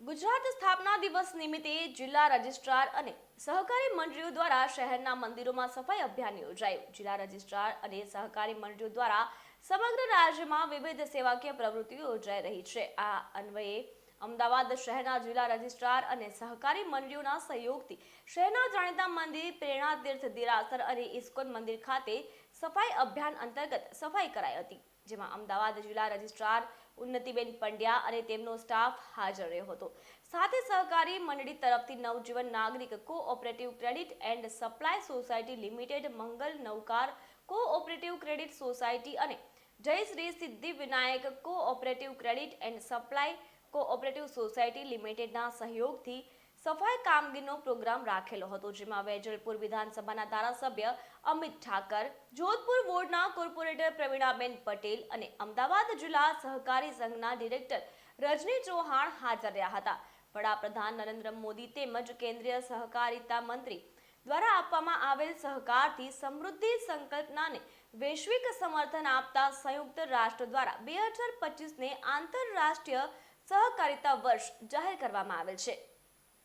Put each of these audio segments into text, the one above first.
ગુજરાત સ્થાપના દિવસ નિમિત્તે જિલ્લા રજિસ્ટ્રાર અને સહકારી મંડળીઓ દ્વારા શહેરના મંદિરોમાં સફાઈ અભિયાન યોજાયું. જિલ્લા રજિસ્ટ્રાર અને સહકારી મંડળીઓ દ્વારા સમગ્ર રાજ્યમાં વિવિધ સેવાકીય પ્રવૃત્તિઓ યોજાઈ રહી છે. આ અન્વયે અમદાવાદ શહેરના જિલ્લા રજિસ્ટ્રાર અને સહકારી મંડળીઓના સહયોગથી શહેરના જાણીતા મંદિર, પ્રેરણા તીર્થ, દેરાસર અને ઇસ્કોન મંદિર ખાતે સફાઈ અભિયાન અંતર્ગત સફાઈ કરાઈ હતી, જેમાં અમદાવાદ જિલ્લા રજિસ્ટ્રાર ઉન્નતિબેન પંડ્યા અને તેમનો સ્ટાફ હાજર રહ્યો હતો. સાથે સહકારી મંડળી તરફથી Navjivan Nagrik cooperative credit and supply society limited, Mangal Naukar cooperative credit society અને Jay Shri Siddhi Vinayak cooperative credit and supply cooperative society લિમિટેડના સહયોગથી સફાઈ કામગીરીનો પ્રોગ્રામ રાખેલો હતો, જેમાં વેજલપુર વિધાનસભાના ધારાસભ્ય અમિત ઠાકર, જોધપુર વોર્ડના કોર્પોરેટર પ્રવીણાબેન પટેલ અને અમદાવાદ જિલ્લા સહકારી સંઘના ડિરેક્ટર રજની ચૌહાણ હાજર રહ્યા હતા. વડાપ્રધાન નરેન્દ્ર મોદી તેમજ કેન્દ્રીય સહકારિતા મંત્રી દ્વારા આપવામાં આવેલ સહકારથી સમૃદ્ધિ સંકલ્પનાને વૈશ્વિક સમર્થન આપતા સંયુક્ત રાષ્ટ્ર દ્વારા બે હજાર પચીસને આંતરરાષ્ટ્રીય સહકારિતા વર્ષ જાહેર કરવામાં આવેલ છે,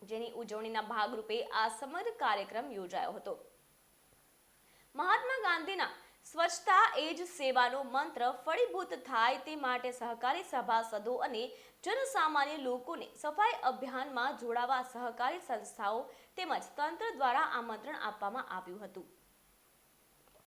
જેની ઉજવણીના ભાગરૂપે આ સમગ્ર કાર્યક્રમ યોજાયો હતો. મહાત્મા ગાંધીના સ્વચ્છતા એ જ સેવાનો મંત્ર ફળીભૂત થાય તે માટે સહકારી સભાસદો અને જનસામાન્ય લોકોને સફાઈ અભિયાનમાં જોડાવા સહકારી સંસ્થાઓ તેમજ તંત્ર દ્વારા આમંત્રણ આપવામાં આવ્યું હતું.